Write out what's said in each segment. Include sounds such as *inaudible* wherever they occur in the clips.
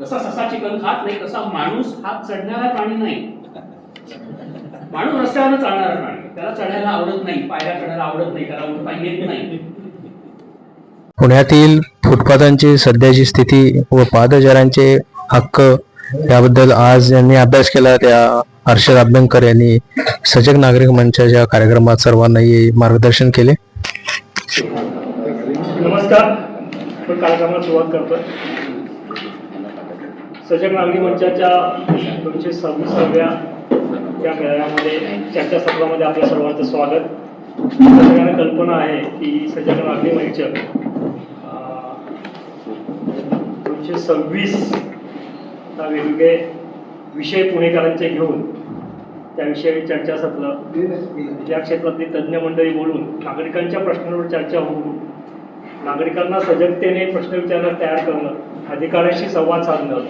जसा ससा चिकन खात नाही तसा माणूस हा चढणारा प्राणी नाही. माणूस रस्त्यावर चालणारा प्राणी. त्याला चढायला आवडत नाही पायऱ्या चढायला आवडत नाही त्याला उठता येत नाही. पुण्यातील फुटपाथांची सध्याची स्थिती व पादचाऱ्यांचे हक्क याबद्दल आज यांनी अभ्यास केला. त्या हर्षद अभ्यंकर यांनी सजग नागरिक मंचाच्या कार्यक्रमात सर्वांनाही मार्गदर्शन केले. नमस्कार. कार्यक्रमाला सुरुवात करतोय. सजग नागरी मंचाच्या दोनशे सव्वीसाव्या या मेळाव्यामध्ये चर्चा सत्रामध्ये आपल्या सर्वांचं स्वागत. सगळ्यांना कल्पना आहे की सजग नागरी मंच दोनशे सव्वीस हा वेगवेगळे विषय पुणेकरांचे घेऊन त्याविषयी चर्चासत्र या क्षेत्रातली तज्ज्ञ मंडळी बोलून नागरिकांच्या प्रश्नांवर चर्चा होऊन नागरिकांना सजगतेने प्रश्न विचारण्यास तयार करणं अधिकाऱ्यांशी संवाद साधणं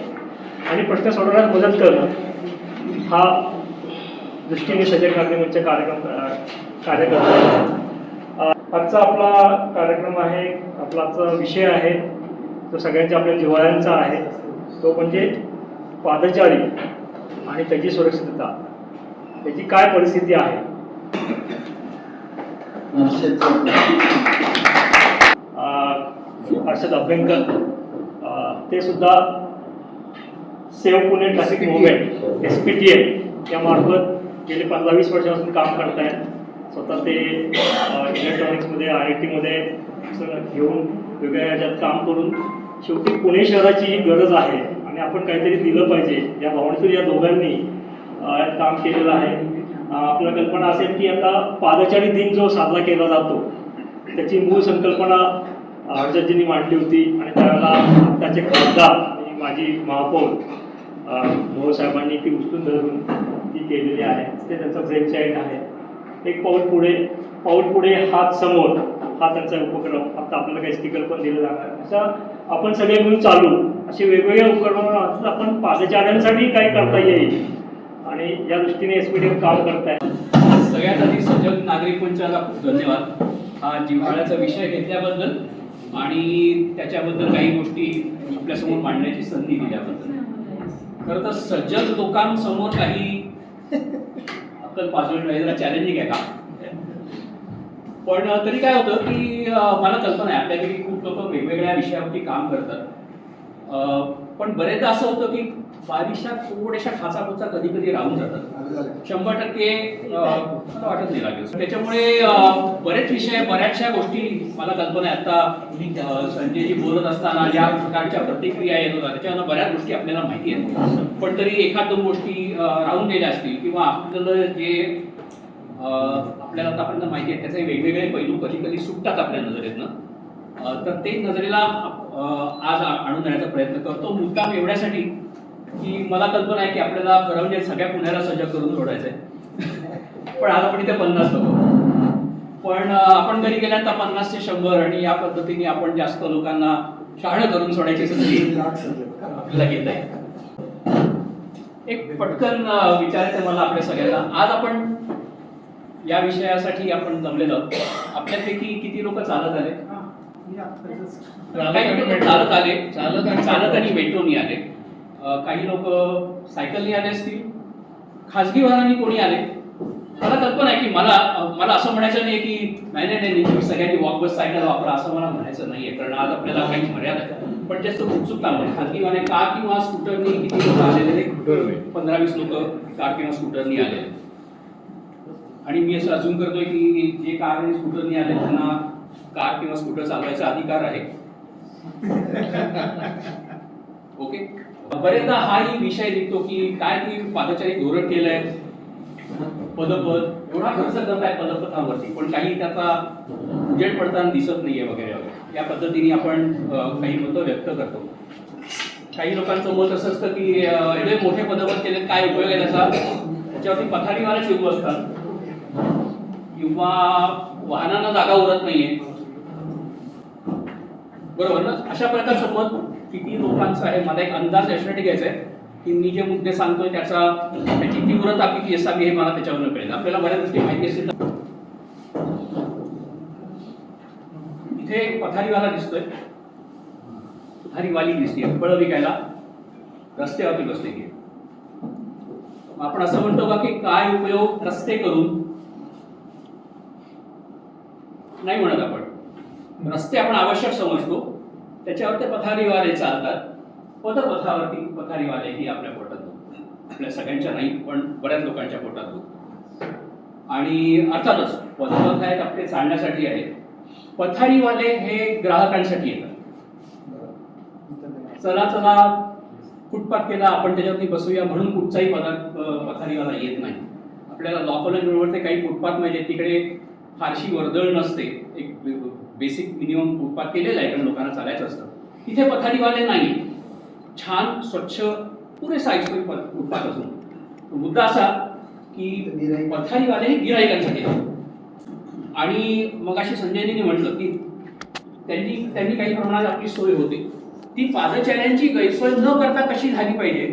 आणि प्रश्न सोडवण्यास मदत करणं हा दृष्टीने सजग नागरिक मंच कार्यक्रम अं, कार्य करत आहे अं, आजचा आपला कार्यक्रम आहे आपला आजचा विषय आहे तो सगळ्यांच्या आपल्या जिव्हाळ्यांचा आहे तो म्हणजे पादचारी आणि त्याची सुरक्षितता. त्याची काय परिस्थिती आहे? हर्षद अभ्यंकर. ते सुद्धा save Pune traffic movement S P T M या मार्फत गेले पंधरा वीस वर्षापासून काम करतायत. स्वतः ते इलेक्ट्रॉनिक्समध्ये आय आय टीमध्ये घेऊन वेगळ्या ह्याच्यात काम करून शेवटी पुणे शहराची ही गरज आहे आणि आपण काहीतरी दिलं पाहिजे. या भावनेतून या दोघांनी काम केलेलं आहे. अं, आपल्याला कल्पना असेल की आता पादचारी दिन जो साजरा केला जातो त्याची मूळ संकल्पना हर्षदजींनी मांडली होती आणि त्यावेळेला त्याचे खासदार माजी महापौर मोहोळ साहेबांनी ती उचलून धरून ती केलेली आहे. ते त्यांचं ब्रेक आहे. एक पाऊल पुढे पाऊल पुढे हात समोर हा त्यांचा उपक्रम. आता आपल्याला काही स्टिकर पण दिलं जाणार. असं आपण सगळे मिळून चालू. असे वेगवेगळे उपक्रम आपण पादचाऱ्यांसाठी काय करता येईल? आणि या दृष्टीने एस पी काम करताय. सगळ्यात आधी सजग नागरिक मंचाला खूप धन्यवाद. हा जिव्हाळ्याचा विषय घेतल्याबद्दल आणि त्याच्याबद्दल काही गोष्टी आपल्यासमोर मांडण्याची संधी दिल्याबद्दल. खरं तर सज्जन लोकांसमोर काही अक्कल पाचवट जरा चॅलेंजिंग आहे का? पण तरी काय होतं की मला कल्पना आहे आपल्यापैकी खूप लोक वेगवेगळ्या विषयावरती काम करतात. पण बरेचदा असं होतं की बारीकशा थोड्याशा खाचाखोचा कधी कधी राहून जातात. शंभर टक्के मला वाटत नाही लागेल. त्याच्यामुळे बरेच विषय बऱ्याचशा गोष्टी मला कल्पना आहे. आता संजयजी बोलत असताना ज्या प्रकारच्या प्रतिक्रिया येत होत्या त्याच्यावर बऱ्याच गोष्टी आपल्याला माहिती आहेत. पण तरी एखाद दोन गोष्टी राहून गेल्या असतील किंवा आपल्याला जे आपल्याला आतापर्यंत माहिती आहे त्याचे वेगवेगळे पैलू कधी कधी सुटतात आपल्या नजरेतनं. तर ते नजरेला आज आणून देण्याचा प्रयत्न करतो. मुद्दाम एवढ्यासाठी की मला कल्पना आहे की आपल्याला खरं म्हणजे सगळ्या पुण्याला सजग करून सोडायचं आहे पण आज आपण इथे पन्नास लोक पण आपण घरी गेल्यानंतर पन्नास ते शंभर आणि या पद्धतीने आपण जास्त लोकांना शहाणं करून सोडायची संधी आपल्याला घेत आहे एक पटकन विचारायचं मला आपल्या सगळ्यांना. आज आपण या विषयासाठी आपण जमलेलो. आपल्यापैकी किती लोक चालत आले? चालत आले? चालत आणि चालत आणि मेट्रोनी आले. काही लोक सायकलनी आले असतील. खाजगी वाहनांनी कोणी आले? मला कल्पना आहे की मला मला असं म्हणायचं नाही की नाही नाही नाही तुम्ही सगळ्यांनी वॉक बस सायकल वापरा असं मला म्हणायचं नाहीये. कारण आज आपल्याला काही मर्यादा पण जास्त उत्सुकता म्हणजे खाजगी वाहने कार किंवा स्कूटरनी किती लोक आलेले पंधरा वीस लोक कार किंवा स्कूटरनी आलेले आणि मी असं अजून करतोय की जे कार आणि स्कूटरनी आले त्यांना कार किंवा स्कूटर चालवायचा अधिकार आहे. *laughs* ओके बरेचदा हाही विषय निघतो की काय ती पादचारी धोरण केलंय. पदपद एवढा खर्च करत आहे पदपथावरती पण काही त्याचा उजेड पडताना दिसत नाहीये वगैरे वगैरे. या पद्धतीने आपण काही मतं व्यक्त करतो. काही लोकांचं मत असं असतं की एवढे मोठे पदपद केले काय उपयोग आहे त्याचा? त्याच्यावरती पथारीवाला चिरू असतात. किंवा वाहनांना जागा उरत नाहीये. बरोबर ना? अशा प्रकारचं मत किती लोकांचं आहे? मला एक अंदाज याच्यासाठी घ्यायचा आहे. की मी जे मुद्दे सांगतोय त्याचा त्याची तीव्रता किती असावी हे मला त्याच्यावरून कळेल. आपल्याला बऱ्याच गोष्टी माहिती असेल. तर इथे एक पथारीवाला दिसतोय. पथारीवाली दिसते फळं विकायला. रस्त्यावरती बसले की आपण असं म्हणतो का की काय उपयोग रस्ते करून? नाही म्हणत आपण. रस्ते आपण आवश्यक समजतो. त्याच्यावर ते पथारीवाले चालतात. पदपथावरती पथारीवाले ही आपल्या पोटात दुखतात. आपल्या सगळ्यांच्या नाही पण बऱ्याच लोकांच्या पोटात दुखतात आणि अर्थातच पदपथ आहेत आपले चालण्यासाठी आहेत. पथारीवाले हे ग्राहकांसाठी येतात. चला चला फुटपाथ केला आपण त्याच्यावरती बसूया म्हणून कुठचाही पदार्थ पथारीवाला येत नाही. आपल्याला लॉ कॉलेज रोडवरती काही फुटपाथ म्हणजे तिकडे फारशी वर्दळ नसते. एक बेसिक मिनिमम फुटपाथ केलेला आहे कारण लोकांना चालायचं असतं. तिथे पथारीवाले नाही छान स्वच्छ पुरेसा ऐकतोय फुटपाथ असून. तो मुद्दा असा की पथारीवाले हे गिराईकांसाठी. आणि मग अशी संजयजींनी म्हटलं की त्यांनी त्यांनी काही प्रमाणात आपली सोय होते. ती पादचाऱ्यांची गैरसोय न करता कशी झाली पाहिजे?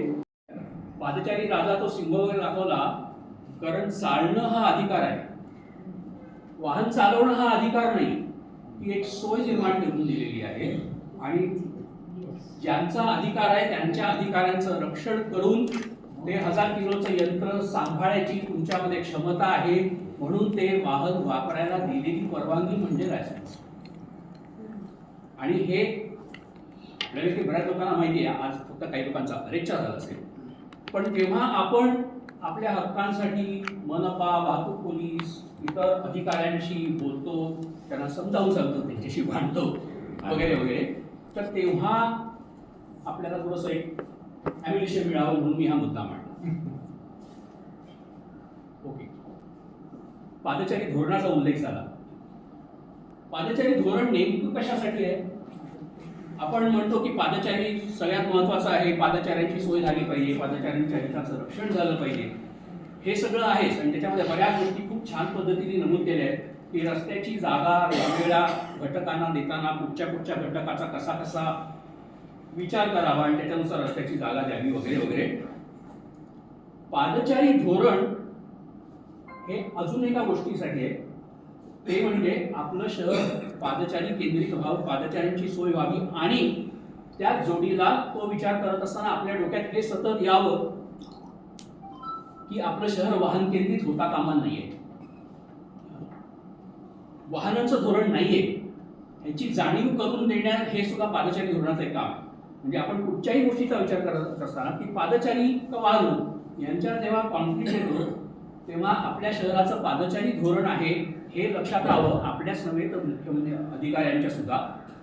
पादचारी राजा तो सिंह वगैरे दाखवला कारण चालणं हा अधिकार आहे. वाहन चालवणं हा अधिकार नाही. ती एक सोय निर्माण करून दिलेली आहे. आणि ज्यांचा अधिकार आहे त्यांच्या अधिकारांचं रक्षण करून ते हजार किलोचं यंत्र सांभाळायची तुमच्यामध्ये क्षमता आहे म्हणून ते वाहन वापरायला दिलेली परवानगी म्हणजे लायसन्स आणि हे आपल्याला की बऱ्याच लोकांना माहिती आहे आज फक्त काही लोकांचा बरेचशा झाला असेल. पण तेव्हा आपण आपल्या हक्कांसाठी मनपा वाहतूक पोलीस इतर अधिकाऱ्यांशी बोलतो त्यांना समजावून सांगतो त्यांच्याशी भांडतो वगैरे वगैरे. तर तेव्हा आपल्याला थोडंसं एक ॲम्युलेशन मिळावं म्हणून मी हा मुद्दा मांडला. ओके. पादचारी धोरणाचा उल्लेख झाला. पादचारी धोरण नेमकं कशासाठी आहे? आपण म्हणतो की पादचारी सगळ्यात महत्वाचं आहे पादचाऱ्यांची सोय झाली पाहिजे पादचाऱ्यांच्या हिताचं रक्षण झालं पाहिजे. हे सगळं आहेच आणि त्याच्यामध्ये बऱ्याच गोष्टी खूप छान पद्धतीने नमूद केले आहेत की रस्त्याची जागा वेगवेगळ्या घटकांना देताना कुठच्या कुठच्या घटकाचा कसा कसा विचार करावा आणि त्याच्यानुसार रस्त्याची जागा द्यावी वगैरे वगैरे. पादचारी धोरण हे अजून एका गोष्टीसाठी आहे. ते म्हणजे आपलं शहर पादचारी केंद्रित व्हावं पादचाऱ्यांची सोय व्हावी आणि त्या जोडीला तो विचार करत असताना आपल्या डोक्यात हे सतत यावं की आपलं शहर वाहन केंद्रित होता कामा नाहीये वाहनांचं धोरण नाहीये. याची जाणीव करून देण्या हे सुद्धा पादचारी धोरणाचं एक काम म्हणजे आपण कुठच्याही गोष्टीचा विचार करत असताना की पादचारी का वाहन? यांच्या जेव्हा कॉन्फ्लिक्ट येतो तेव्हा आपल्या शहराचं पादचारी धोरण आहे हे लक्षात राहावं आपल्याच नव्हे तर म्हणजे अधिकाऱ्यांच्या सुद्धा.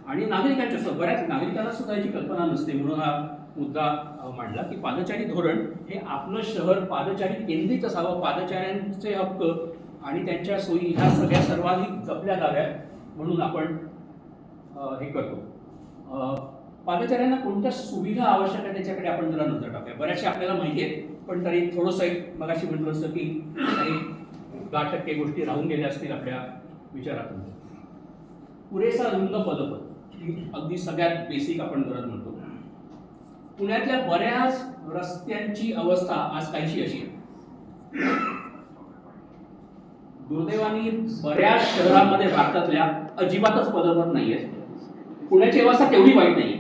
आणि नागरिकांच्या सुद्धा बऱ्याच नागरिकांना सुद्धा याची कल्पना नसते. म्हणून हा मुद्दा मांडला की पादचारी धोरण हे आपलं शहर पादचारी केंद्रित असावं. पादचाऱ्यांचे हक्क आणि त्यांच्या सोयी ह्या सगळ्या सर्वाधिक जपल्या जाव्यात म्हणून आपण हे करतो. पादचाऱ्यांना कोणत्या सुविधा आवश्यक आहे त्याच्याकडे आपण जरा नजर टाकूया. बऱ्याचशा आपल्याला माहिती आहेत पण तरी थोडंसं एक मगाशी म्हटलं असतं की काही दहा टक्के गोष्टी राहून गेल्या असतील आपल्या विचारातून. पुरेसा रुंद पदपथ ही अगदी सगळ्यात बेसिक आपण गरज म्हणतो. पुण्यातल्या बऱ्याच रस्त्यांची अवस्था आज काहीशी अशी आहे. दुर्दैवाने बऱ्याच शहरांमध्ये भारतातल्या अजिबातच पदपथ नाही आहेत पुण्याची अवस्था तेवढी वाईट नाही.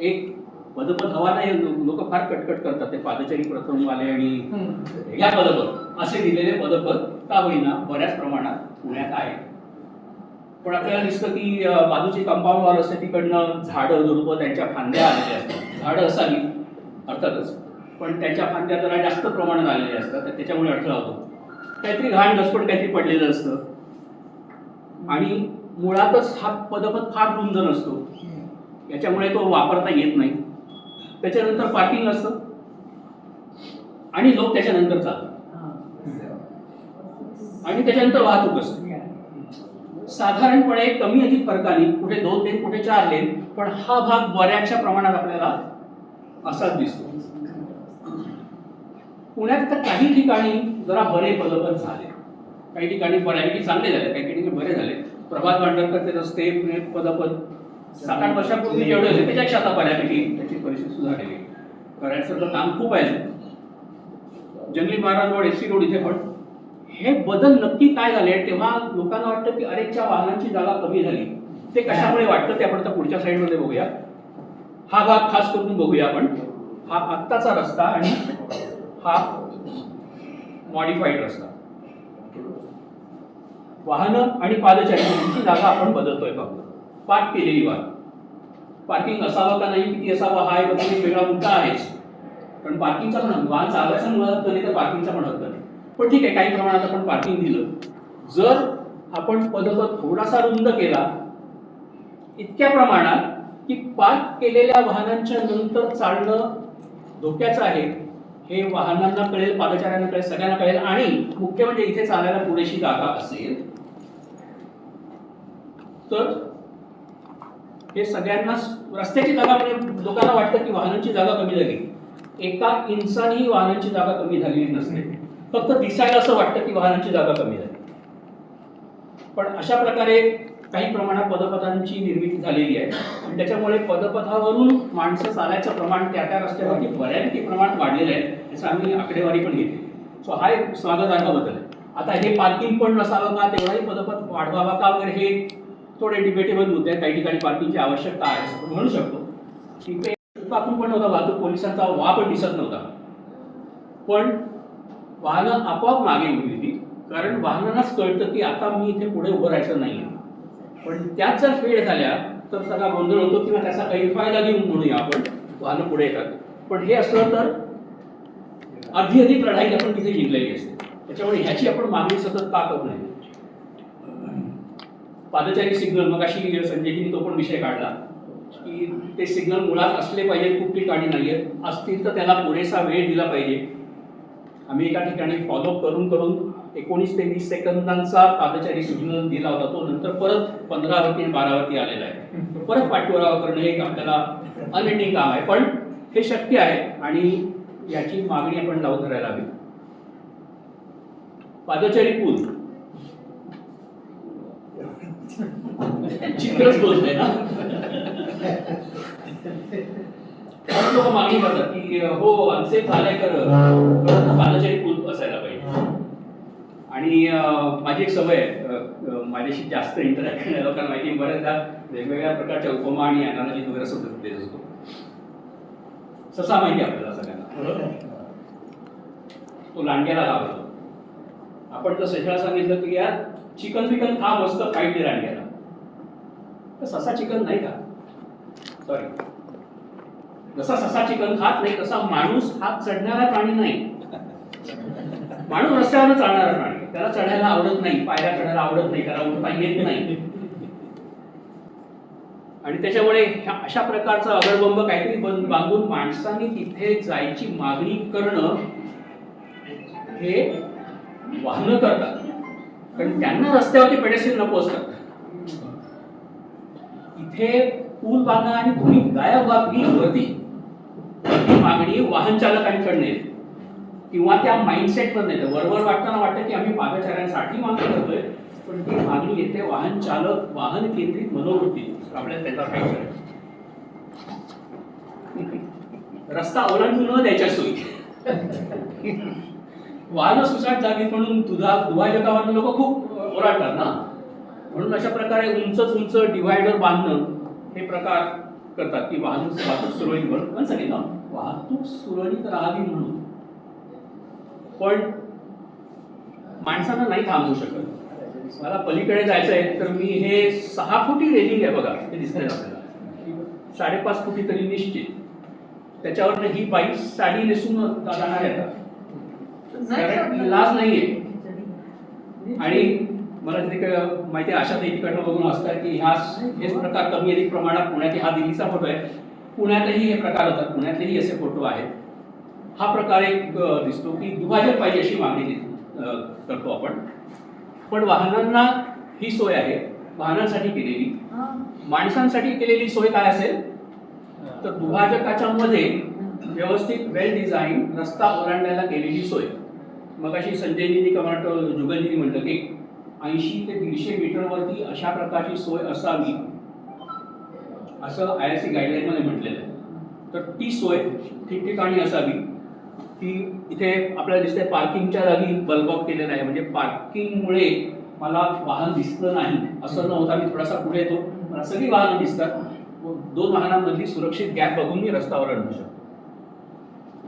एक पदपथ हवा नाही लोक फार कटकट करतात. ते पादचारी प्रथमवाले आणि या पदपथ असे दिलेले पदपथ का होईना बऱ्याच प्रमाणात पुण्यात आहे पण आपल्याला दिसतं की बाजूची कंपाऊंड वॉल असते तिकडनं झाडं झुडपं त्यांच्या फांद्या आलेल्या असतात. झाडं असावी अर्थातच. पण त्यांच्या फांद्या जरा जास्त प्रमाणात आलेल्या असतात तर त्याच्यामुळे अडथळा होतो. काहीतरी घाण घसपट काहीतरी पडलेलं असतं. आणि मुळातच हा पदपथ फार रुंद नसतो. याच्यामुळे तो वापरता येत नाही. त्याच्यानंतर पार्किंग असतं. आणि लोक त्याच्यानंतर चालतात. आणि त्याच्यानंतर वाहतूक असते. साधारणपणे कमी अधिक फरकाने कुठे दोन लेन कुठे चार लेन पण हा भाग बऱ्याचशा प्रमाणात आपल्याला असाच दिसतो. पुण्यात तर काही ठिकाणी जरा बरे पदपथ झाले. काही ठिकाणी बऱ्यापैकी चांगले झाले काही ठिकाणी बरे झाले. प्रभात भांडरकर ते रस्ते पुणे पण सात आठ वर्षापूर्वी जेवढे होते त्याच्यापेक्षा आता बऱ्यापैकी त्याची परिस्थिती सुधारलेली करायचं काम खूप आहे. Jangli Maharaj road S C road इथे पण. हे बदल नक्की काय झाले? तेव्हा लोकांना वाटतं की अरेच्या वाहनांची जागा कमी झाली ते कशामुळे वाटतं ते आपण आता पुढच्या साईडमध्ये बघूया. हा भाग खास करून बघूया आपण. हा आत्ताचा रस्ता आणि हा मॉडिफाईड रस्ता वाहनं आणि पादचारी यांची जागा आपण बदलतोय फक्त पार्क केलेली वाहन. पार्किंग असावं का नाही किती असावं हा एक अजून वेगळा मुद्दा आहेच. कारण पार्किंगचा पण वाहन चालवायचा मुळात हक्क नाही तर पार्किंगचा पण हक्क नाही. पण ठीक आहे काही प्रमाणात आपण पार्किंग दिलं. जर आपण पदपथ थोडासा रुंद केला इतक्या प्रमाणात की पार्क केलेल्या वाहनांच्या नंतर चालणं धोक्याचं आहे. हे वाहनांना कळेल पादचाऱ्यांना कळेल सगळ्यांना कळेल. आणि मुख्य म्हणजे इथे चालायला पुरेशी जागा असेल तर हे सगळ्यांना रस्त्याची जागा म्हणजे लोकांना वाटतं की वाहनांची जागा कमी झाली. एका इंचानी वाहनांची जागा कमी झालेली नसते. फक्त दिसायला असं वाटतं की वाहनांची जागा कमी झाली. पण अशा प्रकारे काही प्रमाणात पदपथांची निर्मिती झालेली आहे. आणि त्याच्यामुळे पदपथावरून माणसं चालायचं प्रमाण त्या त्या रस्त्यावरती बऱ्यापैकी प्रमाण वाढलेलं आहे याचं आम्ही आकडेवारी पण घेतली. सो हा एक स्वागतार्ह बदल आहे. आता हे पार्किंग पण नसावं का? तेवढाही पदपथ वाढवावा का वगैरे? हे थोडे डिबेटेबल मुद्दे आहेत. काही ठिकाणी पार्किंगची आवश्यकता आहे. असं म्हणू शकतो. तिथे पाकून पण नव्हता. वाहतूक पोलिसांचा वा पण दिसत नव्हता. पण वाहनं आपोआप मागे उभी होती. कारण वाहनांनाच कळतं की आता मी इथे पुढे उभं राहायचं नाही पण त्याच जर फेड झाल्या तर सगळा गोंधळ होतो किंवा त्याचा गैरफायदा घेऊन म्हणूया आपण वाहनं पुढे येतात. पण हे असलं तर अर्धी अधिक लढाई आपण तिथे जिंकलेली असते. त्याच्यामुळे ह्याची आपण मागणी सतत का करू नये पादचारी सिग्नल मग अशी संजयजींनी तो पण विषय काढला की ते सिग्नल मुळात असले पाहिजेत खूप ठिकाणी नाही आहेत असतील तर त्याला पुरेसा वेळ दिला पाहिजे. आम्ही एका ठिकाणी फॉलोअप करून करून एकोणीस ते वीस सेकंदांचा पादचारी सुजन दिला होता तो. नंतर परत पंधरावरती आणि बारावरती आलेला आहे. परत पाठपुरावा करणं हे एक आपल्याला अनएंडिंग काम आहे. पण हे शक्य आहे आणि याची मागणी आपण लावून धरायला हवी. पादचारी पूल. चित्रच बोलतोय ना. लोक मागणी करतात की हो आमचे पालेकर पादचारी पूल असायला पाहिजे. आणि माझी एक सवय आहे माझ्याशी जास्त इंटरॅक्ट करणाऱ्या लोकांना माहिती आहे, बऱ्याचदा वेगवेगळ्या प्रकारच्या उपमा आणि अनालॉजी वगैरे सुद्धा देत असतो. ससा माहिती आहे आपल्याला सगळ्यांना. तो लांडग्याला घाबरतो. आपण जर सशाला सांगितलं की यार चिकन बिकन खा मस्त दे लांडग्याला. तर ससा चिकन नाही का? सॉरी जसा ससा चिकन खात नाही तसा माणूस हा चढणारा प्राणी नाही. माणूस रस्त्यावर चालणारा प्राणी. त्याला चढायला आवडत नाही पायऱ्या चढायला आवडत नाही त्याला उठता येत नाही. आणि त्याच्यामुळे अशा प्रकारचा अगरबंब काहीतरी बंद बांधून माणसांनी तिथे जायची मागणी करणं हे वाहन करतात. कारण त्यांना रस्त्यावरती पेडेस्ट्रियन नको असतात. इथे पूल बांधा आणि तुम्ही गायब वापरी होती ही मागणी वाहन चालकांकडे येते. किंवा त्या माइंडसेट पण वरवर वाटताना वाटतं की आम्ही पादचाऱ्यांसाठी मागणी करतोय पण ती मागणी येते वाहन चालक वाहन केंद्रित मनोवृत्ती. आपल्याला त्याचा काय करायचं रस्ता ओलांडून न द्यायच्या सोयी. वाहन सुसाट जागी म्हणून तुझा दुभाजकावांना लोक खूप ओरडतात ना. म्हणून अशा प्रकारे उंचच उंच डिव्हायडर बांधणं हे प्रकार करतात. की वाहन वाहतूक सुरळीत म्हणून पण सांगेल ना. वाहतूक सुरळीत राहावी म्हणून. पण माणसांना नाही थांबवू शकत. मला पलीकडे जायचं आहे तर मी हे सहा फुटी रेलिंग आहे बघा ते दिसतंय आपल्याला. साडेपाच फुटी तरी निश्चित. त्याच्यावर ही बाईक साडी नेसून जाणार आहे कारण इलाज नाहीये. आणि मला तिथे माहिती आहे अशा तिकडनं बघून असतात की ह्या हेच प्रकार कमी अधिक प्रमाणात पुण्यात हा दिल्लीचा फोटो आहे. पुण्यातही हे प्रकार होतात. पुण्यातलेही असे फोटो आहेत. हा प्रकार एक दिसतो की दुभाजक पाहिजे अशी मागणी करतो आपण. पण वाहनांना ही सोय आहे वाहनांसाठी केलेली. माणसांसाठी केलेली सोय काय असेल? तर दुभाजकाच्या मध्ये व्यवस्थित वेल डिझाईन रस्ता ओलांडायला केलेली सोय. मग अशी संजयजींनी कमाट जुगलजींनी म्हटलं की ऐंशी ते दीडशे मीटरवरती अशा प्रकारची सोय असावी असं आय आय सी गाईडलाईनमध्ये म्हटलेलं आहे. तर ती सोय ठिकठिकाणी असावी. की इथे आपल्याला दिसतंय पार्किंगच्या जागी बल्बॉक केलेलं आहे. म्हणजे पार्किंगमुळे मला वाहन दिसलं नाही. असं न होता मी थोडासा पुढे येतो. मला सगळी वाहनं दिसतात. दोन वाहनांमधली सुरक्षित गॅप बघून मी रस्त्यावर आणू शकतो.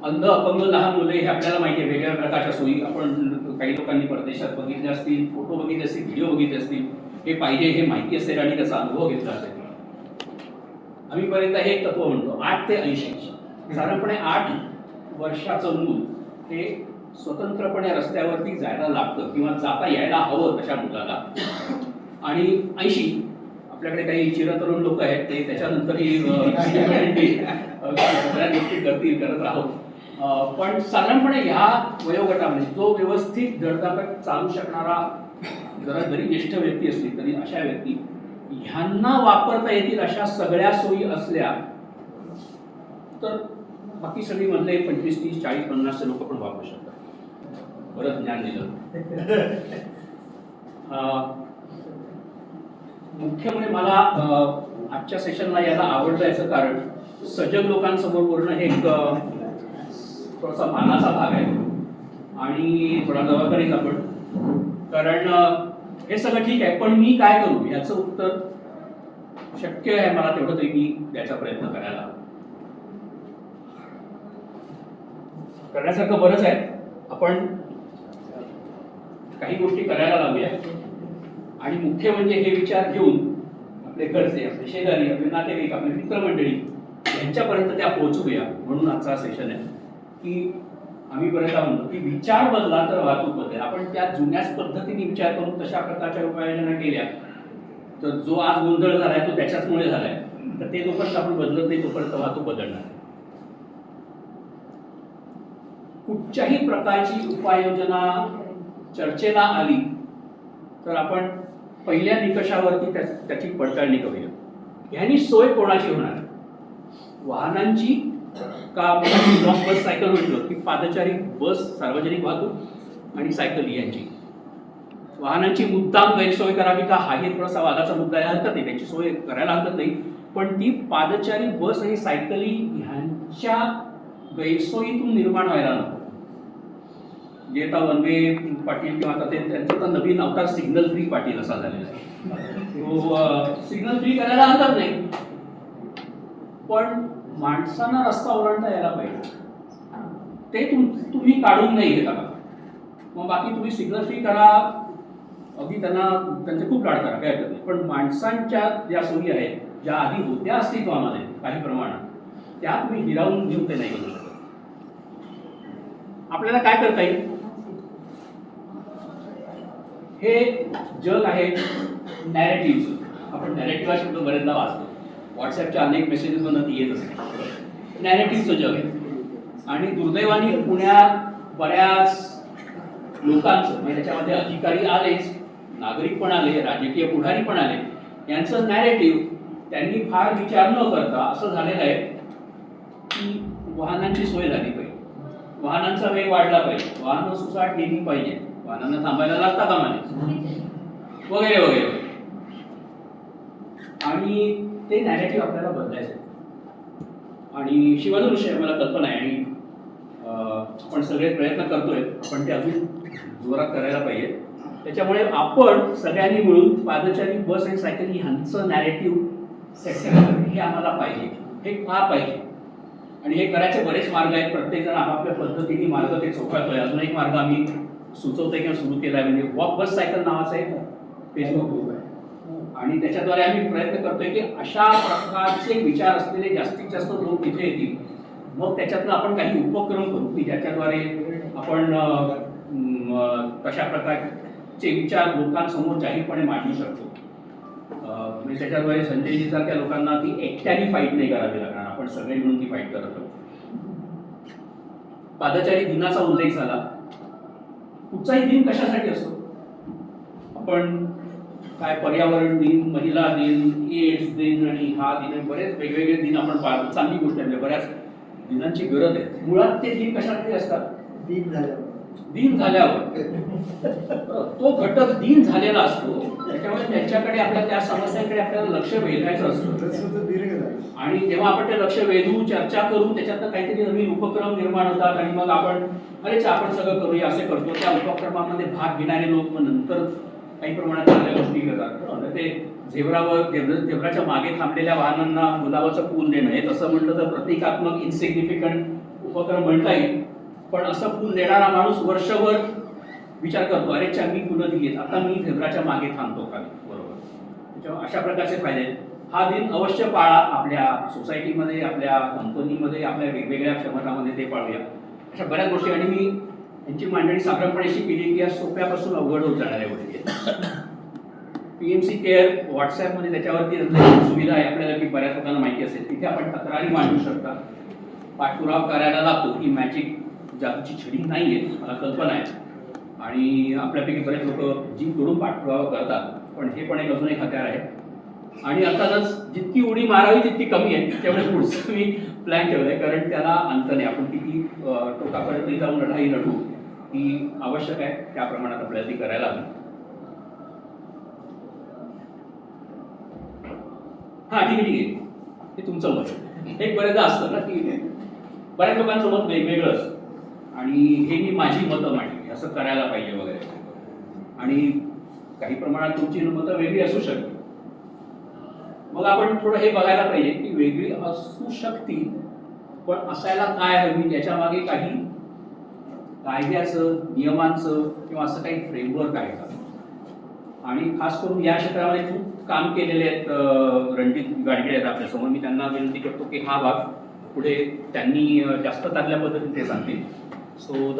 अंध अपंग लहान मुले हे आपल्याला माहिती आहे. वेगवेगळ्या प्रकारच्या सोयी आपण काही लोकांनी परदेशात बघितले असतील फोटो बघितले असतील व्हिडिओ बघितले असतील. हे पाहिजे हे माहिती असेल आणि त्याचा अनुभव घेतला असेल. आम्ही पर्यंत हे तत्व म्हणतो. आठ ते ऐंशी. साधारणपणे आठ वर्षाचं मूल हे स्वतंत्रपणे रस्त्यावरती जायला लागतं किंवा जाता यायला हवं तशा मुलाला. आणि ऐंशी आपल्याकडे काही चिरतरुण लोक आहेत ते त्याच्यानंतरही अ, सगळ्या गोष्टी करतील करत राहत. पण साधारणपणे ह्या वयोगटामध्ये जो व्यवस्थित धडधाकट चालू शकणारा जरा जरी ज्येष्ठ व्यक्ती असली तरी अशा व्यक्ती ह्यांना वापरता येतील अशा सगळ्या सोयी असल्या तर बाकी सगळी मधले पंचवीस तीस चाळीस पन्नासचे लोक पण वापरू शकतात. बरं ज्ञान दिलं. *laughs* मुख्य म्हणजे मला आजच्या सेशनला यायला आवडलं याचं कारण सजग लोकांसमोर बोलणं हे एक थोडासा मानाचा भाग आहे. आणि थोडा जबाबदारीचा पण. कारण हे सगळं ठीक आहे पण मी काय करू? याचं उत्तर शक्य आहे मला तेवढं तरी मी द्यायचा प्रयत्न करायला हवा. करण्यासारखं बरंच आहे. आपण काही गोष्टी करायला लावूया आणि मुख्य म्हणजे हे विचार घेऊन आपले घरचे आपले शेजारी आपले नातेवाईक आपले मित्रमंडळी यांच्यापर्यंत त्या पोहोचूया. म्हणून आजचा सेशन आहे. की आम्ही बरेचदा म्हणतो की विचार बदला तर वाहतूक बदल आपण त्या जुन्याच पद्धतीने विचार करून तशा प्रकारच्या उपाययोजना केल्या. तर जो आज गोंधळ झालाय तो त्याच्याचमुळे झालाय. तर ते जोपर्यंत आपण बदलत नाही तोपर्यंत वाहतूक बदलणार नाही. कुठच्याही प्रकारची उपाययोजना चर्चेला आली तर आपण पहिल्या निकषावरती त्या- त्याची पडताळणी करूया. ह्यानी सोय कोणाची होणार? वाहनांची का लॉंग बस सायकल म्हटलं की पादचारी बस सार्वजनिक वाहतूक आणि सायकल यांची? वाहनांची मुद्दाम गैरसोय करावी का? हाही थोडासा वादाचा मुद्दा आहे हरकत नाही त्यांची सोय करायला हरकत नाही. पण ती पादचारी बस आणि सायकली ह्यांच्या गैरसोयीतून निर्माण व्हायला नको. जे आता वनवे पाटील किंवा आता ते त्यांचं तर नवीन अवतार सिग्नल फ्री पाटील असा झालेला आहे. तो सिग्नल फ्री करायला हरकत नाही. पण माणसांना रस्ता ओलांडता यायला पाहिजे. ते तुम तुम्ही काढून नाही घेता. का मग बाकी तुम्ही सिग्नल फ्री करा. अगदी त्यांना त्यांचे खूप लाड करा काय हरकत नाही. पण माणसांच्या ज्या सोयी आहेत ज्या आधी होत्या अस्तित्वामध्ये काही प्रमाणात त्या तुम्ही हिरावून घेऊन ते नाही करू शकत. आपल्याला काय करता येईल? हे जग आहे नॅरेटिव्हचं आपण नॅरेटिव्ह हा शब्द बरेचदा वाचतो. व्हॉट्सॲपच्या अनेक मेसेजेसमधून ती येत असते नॅरेटिव्हचं जग आहे. आणि दुर्दैवाने पुण्यात बऱ्याच लोकांचं म्हणजे त्याच्यामध्ये अधिकारी आलेच नागरिक पण आले राजकीय पुढारी पण आले यांचं नॅरेटिव्ह त्यांनी फार विचार न करता असं झालेलं आहे की वाहनांची सोय झाली पाहिजे. वाहनांचा वेग वाढला पाहिजे. वाहनं सुसाट गेली पाहिजे. वाहनांना थांबायला लागता कामा नये वगैरे वगैरे. आणि ते नॅरेटिव्ह आपल्याला बदलायचं आणि आणि शिवाधनुष्य मला कल्पना आहे. आणि आपण सगळे प्रयत्न करतोय. पण ते अजून जोरात करायला पाहिजे. त्याच्यामुळे आपण सगळ्यांनी मिळून पादचारी बस आणि सायकल ह्यांचं नॅरेटिव्ह सेट हे आम्हाला पाहिजे. हे का पाहिजे. आणि हे करायचे बरेच मार्ग आहेत. प्रत्येक जण आपापल्या पद्धतीने मार्ग ते चौकातोय अजून एक मार्ग आम्ही सुचवतोय किंवा सुरू केला आहे म्हणजे वॉक बस सायकल नावाचा एक फेसबुक ग्रुप आहे. आणि त्याच्याद्वारे आम्ही प्रयत्न करतोय की अशा प्रकारचे विचार असलेले जास्तीत जास्त लोक तिथे येतील. मग त्याच्यातनं आपण काही उपक्रम करू की ज्याच्याद्वारे आपण कशा तशा प्रकारचे विचार लोकांसमोर जाहीरपणे मांडू शकतो. म्हणजे त्याच्याद्वारे संजयजी सारख्या लोकांना ती एकट्याने फाईट नाही करावी लागणार. आपण सगळे मिळून ती फाईट करत आहोत. पादचारी दिनाचा उल्लेख झाला. कुठचाही दिन कशासाठी असतो? आपण काय पर्यावरण दिन महिला दिन एड्स दिन आणि हा दिन बरेच वेगवेगळे दिन आपण पाळतो चांगली गोष्ट आहे म्हणजे बऱ्याच दिनांची गरज आहे. मुळात ते दिन कशासाठी असतात? दिन झाल्यावर. दिन झाल्यावर. तो घटक दिन झालेला असतो त्याच्यामुळे त्याच्याकडे आपल्या त्या समस्यांकडे आपल्याला लक्ष वेधायचं असतं. आणि जेव्हा आपण ते लक्ष वेधू चर्चा करू त्याच्यातनं काहीतरी नवीन उपक्रम निर्माण होतात आणि मग आपण अरेच आपण सगळं करूया असे करतो. त्या उपक्रमामध्ये भाग घेणारे लोक मग नंतर काही प्रमाणात चांगल्या गोष्टी करतात. हो, ते झेब्रावर झेब्र- मागे थांबलेल्या वाहनांना गुलाबाचं पूल देणं हे तसं म्हटलं तर प्रतिकात्मक इन्सिग्निफिकंट उपक्रम म्हणता येईल. पण असं फुल देणारा माणूस वर्षभर विचार करतो अरे मी फुलं दिलीत आता मी झेब्राच्या मागे थांबतो का? बरोबर. त्याच्यामुळे अशा प्रकारचे फायदे आहेत. हा दिन अवश्य पाळा आपल्या सोसायटीमध्ये आपल्या कंपनीमध्ये आपल्या वेगवेगळ्या क्षमतामध्ये ते पाळूया. अशा बऱ्याच गोष्टी. आणि मी यांची मांडणी साधारणपणे अशी केली की या सोप्यापासून अवघड होत जाणाऱ्या गोष्टी पी एम सी केअर व्हॉट्सॲपमध्ये त्याच्यावरती सुविधा आहे आपल्याला की बऱ्याच लोकांना माहिती असेल. तिथे आपण तक्रारी मांडू शकता. पाठपुरावा करायला लागतो. ही मॅजिक जादूची छडी नाही आहे मला कल्पना आहे. आणि आपल्यापैकी बरेच लोक जीव करून पाठपुरावा करतात. पण हे पण एक अजून एक हत्यार आहे. आणि अर्थातच जितकी उडी मारावी तितकी कमी आहे. त्यामुळे पुढचं मी प्लॅन ठेवलं आहे कारण त्याला अंत नाही. आपण किती टोकापर्यंत जाऊन लढाई लढू ही आवश्यक आहे. त्या प्रमाणात आपल्याला ती करायला हवी. हा ठीक आहे ठीक आहे. ते तुमचं मत. आहे. एक बऱ्याचदा असतं ना की बऱ्याच लोकांचं मत वेगवेगळं असतं. आणि हे मी माझी मतं मांडली. असं करायला पाहिजे वगैरे. आणि काही प्रमाणात तुमची मतं वेगळी असू शकते मग आपण थोडं हे बघायला पाहिजे की वेगळी असू शकतील पण असायला काय हवी? याच्या मागे काही कायद्याचं नियमांचं किंवा असं काही फ्रेमवर्क आहे का? आणि खास करून या क्षेत्रामध्ये खूप काम केलेले आहेत रणजित गाडगे आहेत आपल्यासमोर. मी त्यांना विनंती करतो की हा भाग पुढे त्यांनी जास्त चांगल्या पद्धतीने ते सांगतील सो